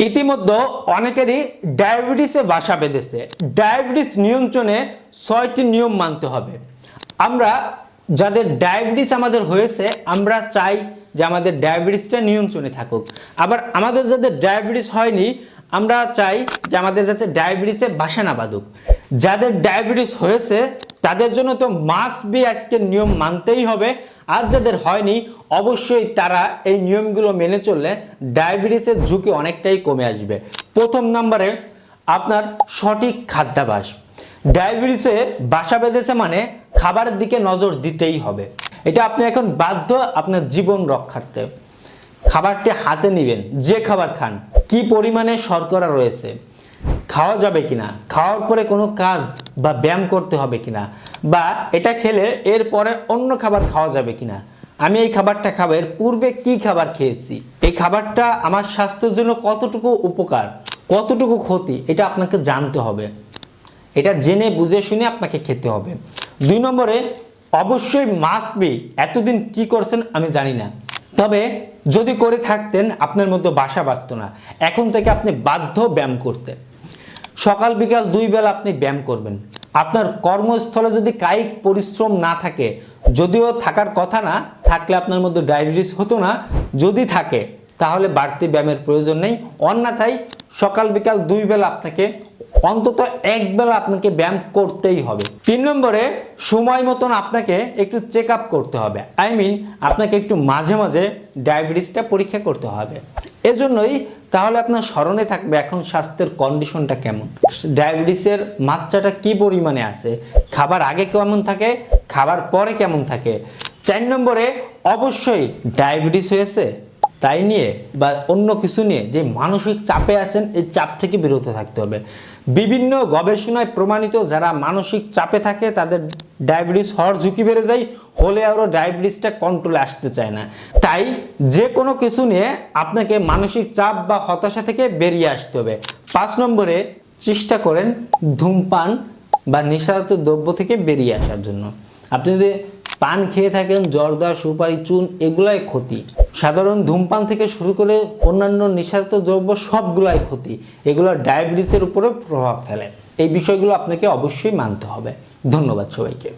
ইতিমধ্যে অনেকেরই ডায়াবেটিসে বাসা বেঁধেছে। ডায়াবেটিস নিয়ন্ত্রণে ছয়টি নিয়ম মানতে হবে। আমরা যাদের ডায়াবেটিস আমাদের হয়েছে, আমরা চাই যে আমাদের ডায়াবেটিসটা নিয়ন্ত্রণে থাকুক। আবার আমাদের যাদের ডায়াবেটিস হয়নি, আমরা চাই যে আমাদের যাতে ডায়াবেটিসে বাসা না বাঁধুক। যাদের ডায়াবেটিস হয়েছে তাদের জন্য তো মাস্ট বি আজকের নিয়ম মানতেই হবে। আর যাদের হয়নি, অবশ্যই তারা এই নিয়মগুলো মেনে চললে ডায়াবেটিসের ঝুঁকি অনেকটাই কমে আসবে। প্রথম নম্বরে আপনার সঠিক খাদ্যাভাস ডায়াবেটিসে বাসা বেঁধেছে মানে খাবারের দিকে নজর দিতেই হবে। এটা আপনি এখন বাধ্য আপনার জীবন রক্ষার্থে। খাবারটি হাতে নেবেন, যে খাবার খান, কি পরিমাণে শর্করা রয়েছে, খাওয়া যাবে কিনা, খাওয়ার পরে কোনো কাজ বা ব্যায়াম করতে হবে কিনা, বা এটা খেলে এরপরে অন্য খাবার খাওয়া যাবে কিনা। আমি এই খাবারটা খাব, এর পূর্বে কি খাবার খেয়েছি, এই খাবারটা আমার স্বাস্থ্যের জন্য কতটুকু উপকার, কতটুকু ক্ষতি, এটা আপনাকে জানতে হবে। এটা জেনে বুঝে শুনে আপনাকে খেতে হবে। দুই নম্বরে, অবশ্যই মাস্ট বি এতদিন কি করছেন আমি জানি না। তবে যদি করে থাকতেন, আপনার মধ্যে বাসা বাঁধত না। এখন থেকে আপনি বাধ্য ব্যায়াম করতে। সকাল বিকাল দুই বেলা আপনি ব্যায়াম করবেন। আপনার কর্মস্থলে যদি কায়িক পরিশ্রম না থাকে, যদিও থাকার কথা না, থাকলে আপনার মধ্যে ডায়াবেটিস হতো না, যদি থাকে, তাহলে বাড়তি ব্যায়ামের প্রয়োজন নেই। অন্যথায় সকাল বিকাল দুই বেলা আপনাকে অন্তত একবেলা আপনাকে ব্যায়াম করতেই হবে। তিন নম্বরে সময় মতন আপনাকে একটু চেক আপ করতে হবে। আই মিন আপনাকে একটু মাঝে মাঝে ডায়াবেটিসটা পরীক্ষা করতে হবে। এজন্যই তাহলে আপনার স্মরণে থাকবে এখন স্বাস্থ্যের কন্ডিশনটা কেমন। ডায়াবেটিসের মাত্রাটা কি পরিমাণে আছে, খাবার আগে কেমন থাকে, খাবার পরে কেমন থাকে। চার নম্বরে অবশ্যই ডায়াবেটিস হয়েছে তাই নিয়ে বা অন্য কিছু নিয়ে যে মানসিক চাপে আছেন, এই চাপ থেকে বিরত থাকতে হবে। বিভিন্ন গবেষণায় প্রমাণিত যারা মানসিক চাপে থাকে, তাদের ডায়াবেটিস হওয়ার ঝুঁকি বেড়ে যায়, হলে আরও ডায়াবেটিসটা কন্ট্রোলে আসতে চায় না। তাই যে কোনো কিছু নিয়ে আপনাকে মানসিক চাপ বা হতাশা থেকে বেরিয়ে আসতে হবে। পাঁচ নম্বরে চেষ্টা করেন ধূমপান বা নেশাজাত দ্রব্য থেকে বেরিয়ে আসার জন্য। আপনি যদি পান খেয়ে থাকেন, জর্দা, সুপারি, চুন, এগুলাই ক্ষতি। সাধারণ ধূমপান থেকে শুরু করে অন্যান্য নিঃস্বার্থ দ্রব্য সবগুলাই ক্ষতি। এগুলো ডায়াবেটিসের উপরে প্রভাব ফেলে। এই বিষয়গুলো আপনাকে অবশ্যই মানতে হবে। ধন্যবাদ সবাইকে।